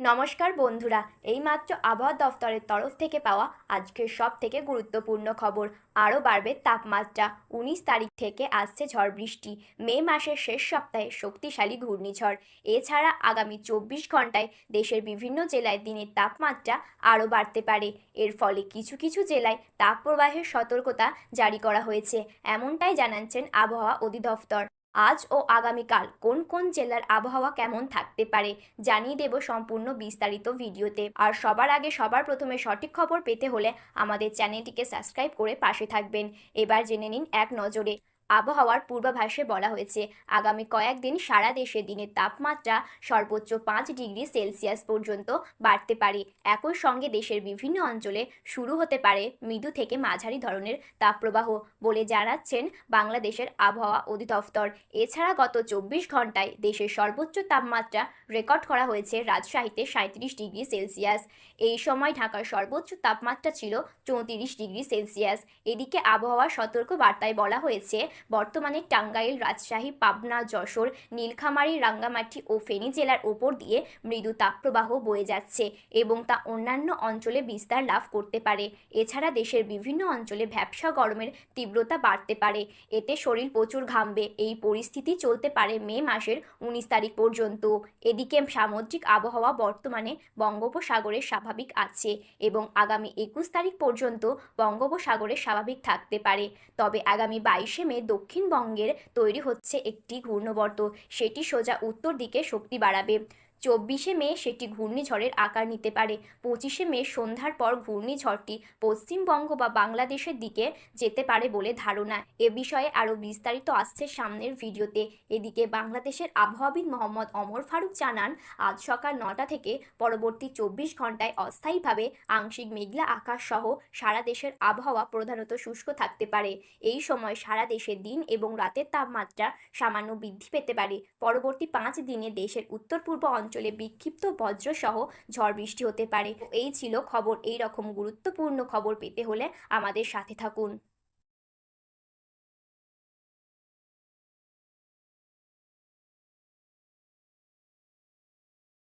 নমস্কার বন্ধুরা, এইমাত্র আবহাওয়া দফতরের তরফ থেকে পাওয়া আজকের সব থেকে গুরুত্বপূর্ণ খবর। আরও বাড়বে তাপমাত্রা। উনিশ তারিখ থেকে আসছে ঝড় বৃষ্টি। মে মাসের শেষ সপ্তাহে শক্তিশালী ঘূর্ণিঝড়। এছাড়া আগামী চব্বিশ ঘন্টায় দেশের বিভিন্ন জেলায় দিনের তাপমাত্রা আরও বাড়তে পারে। এর ফলে কিছু কিছু জেলায় তাপপ্রবাহের সতর্কতা জারি করা হয়েছে, এমনটাই জানাচ্ছেন আবহাওয়া অধিদপ্তর। আজ ও আগামীকাল কোন কোন জেলার আবহাওয়া কেমন থাকতে পারে জানিয়ে দেব সম্পূর্ণ বিস্তারিত ভিডিওতে। আর সবার আগে সবার প্রথমে সঠিক খবর পেতে হলে আমাদের চ্যানেলটিকে সাবস্ক্রাইব করে পাশে থাকবেন। এবার জেনে নিন এক নজরে। আবহাওয়ার পূর্বাভাসে বলা হয়েছে, আগামী কয়েকদিন সারা দেশে দিনের তাপমাত্রা সর্বোচ্চ পাঁচ ডিগ্রি সেলসিয়াস পর্যন্ত বাড়তে পারে। একই সঙ্গে দেশের বিভিন্ন অঞ্চলে শুরু হতে পারে মৃদু থেকে মাঝারি ধরনের তাপপ্রবাহ বলে জানাচ্ছেন বাংলাদেশের আবহাওয়া অধিদপ্তর। এছাড়া গত চব্বিশ ঘন্টায় দেশের সর্বোচ্চ তাপমাত্রা রেকর্ড করা হয়েছে রাজশাহীতে সাঁত্রিশ ডিগ্রি সেলসিয়াস। এই সময় ঢাকার সর্বোচ্চ তাপমাত্রা ছিল চৌত্রিশ ডিগ্রি সেলসিয়াস। এদিকে আবহাওয়া সতর্ক বার্তায় বলা হয়েছে বর্তমানে টাঙ্গাইল, রাজশাহী, পাবনা, যশোর নীলখামারী রাঙ্গামাটি ও ফেনী জেলার ওপর দিয়ে মৃদু তাপপ্রবাহ বয়ে যাচ্ছে এবং তা অন্যান্য অঞ্চলে বিস্তার লাভ করতে পারে। এছাড়া দেশের বিভিন্ন অঞ্চলে ভ্যাবসা গরমের তীব্রতা বাড়তে পারে। এতে শরীর প্রচুর ঘামবে। এই পরিস্থিতি চলতে পারে মে মাসের উনিশ তারিখ পর্যন্ত। এদিকে সামুদ্রিক আবহাওয়া বর্তমানে বঙ্গোপসাগরে স্বাভাবিক আছে এবং আগামী একুশ তারিখ পর্যন্ত বঙ্গোপসাগরে স্বাভাবিক থাকতে পারে। তবে আগামী বাইশে মে দক্ষিণবঙ্গের তৈরি হচ্ছে একটি ঘূর্ণবর্ত। সেটি সোজা উত্তর দিকে শক্তি বাড়াবে। চব্বিশে মে সেটি ঘূর্ণিঝড়ের আকার নিতে পারে। পঁচিশে মে সন্ধ্যার পর ঘূর্ণিঝড়টি পশ্চিমবঙ্গ বা বাংলাদেশের দিকে যেতে পারে বলে ধারণা। এ বিষয়ে আরও বিস্তারিত আসছে সামনের ভিডিওতে। এদিকে বাংলাদেশের আবহাওয়াবিদ মোহাম্মদ অমর ফারুক জানান, আজ সকাল নটা থেকে পরবর্তী চব্বিশ ঘন্টায় অস্থায়ীভাবে আংশিক মেঘলা আকাশ সহ সারা দেশের আবহাওয়া প্রধানত শুষ্ক থাকতে পারে। এই সময় সারা দেশে দিন এবং রাতের তাপমাত্রা সামান্য বৃদ্ধি পেতে পারে। পরবর্তী পাঁচ দিনে দেশের উত্তর পূর্ব অঞ্চলে বিক্ষিপ্ত বজ্রসহ ঝড় বৃষ্টি হতে পারে। এই ছিল খবর। এই রকম গুরুত্বপূর্ণ খবর পেতে হলে আমাদের সাথে থাকুন।